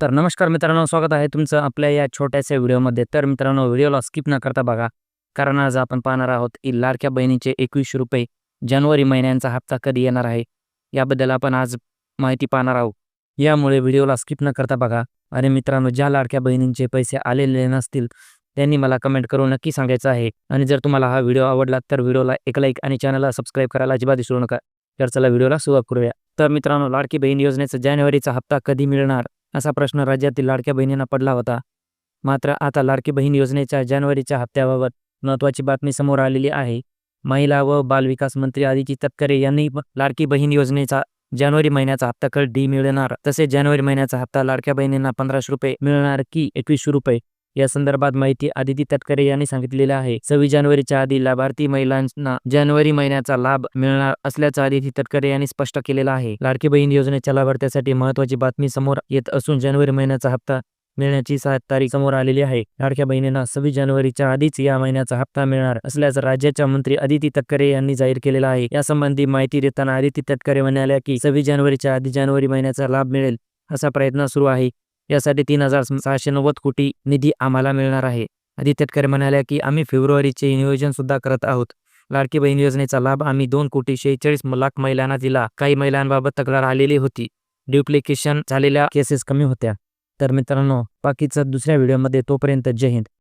तर नमस्कार मित्रांनो स्वागत आहे तुमचं आपल्या या छोट्याशा व्हिडिओमध्ये. तर मित्रांनो व्हिडिओला स्किप न करता बघा कारण आज आपण पाहणार आहोत की लाडक्या बहिणीचे एकवीसशे रुपये जानेवारी महिन्यांचा हप्ता कधी येणार आहे? याबद्दल आपण आज माहिती पाहणार आहोत. यामुळे व्हिडिओला स्किप न करता बघा. आणि मित्रांनो ज्या लाडक्या बहिणींचे पैसे आलेले नसतील त्यांनी मला कमेंट करून नक्की सांगायचं आहे. आणि जर तुम्हाला हा व्हिडिओ आवडला तर व्हिडिओला एक लाईक आणि चॅनलला सबस्क्राईब करायला अजिबात विसरू नका. तर चला व्हिडिओला सुरुवात करूया. तर मित्रांनो लाडकी बहीण योजनेचा जानेवारीचा हप्ता कधी मिळणार? असा प्रश्न राज्यातील लाडक्या बहिणींना पडला होता. मात्र आता लाडकी बहीण योजनेच्या जानेवारीच्या हप्त्याबाबत महत्त्वाची बातमी समोर आलेली आहे. महिला व बालविकास मंत्री आदिती तटकरे यांनी लाडकी बहीण योजनेचा जानेवारी महिन्याचा हप्ता डी मिळणार. तसेच जानेवारी महिन्याचा हप्ता लाडक्या बहिणींना पंधराशे रुपये मिळणार की एकवीसशे रुपये. या संदर्भात माहिती आदिती तटकरे यांनी सांगितलेली आहे. सव्वीस जानेवारीच्या आधी लाभार्थी महिलांना जानेवारी महिन्याचा लाभ मिळणार असल्याचं आदिती तटकरे यांनी स्पष्ट केलेलं आहे. लाडकी बहीण योजनेच्या लाभार्थ्यासाठी महत्त्वाची बातमी समोर येत असून जानेवारी महिन्याचा हप्ता मिळण्याची सात तारीख समोर आलेली आहे. लाडक्या बहिणींना सव्वीस जानेवारीच्या आधीच या महिन्याचा हप्ता मिळणार असल्याचं राज्याच्या मंत्री आदिती तटकरे यांनी जाहीर केलेलं आहे. यासंबंधी माहिती देताना आदिती तटकरे म्हणाल्या की सव्वीस जानेवारीच्या आधी जानेवारी महिन्याचा लाभ मिळेल असा प्रयत्न सुरू आहे. यासाठी तीन हजार सहाशे नव्वद कोटी निधी आम्हाला मिळणार आहे. आदित्य तटकरे म्हणाल्या की आम्ही फेब्रुवारीचे नियोजन सुद्धा करत आहोत. लाडकी बहीण योजनेचा लाभ आम्ही दोन कोटी शेहेचाळीस लाख महिलांना दिला. काही महिलांबाबत तक्रार आलेली होती. ड्युप्लिकेशन झालेल्या केसेस कमी होत्या. तर मित्रांनो बाकीचं दुसऱ्या व्हिडिओमध्ये तोपर्यंत जय हिंद.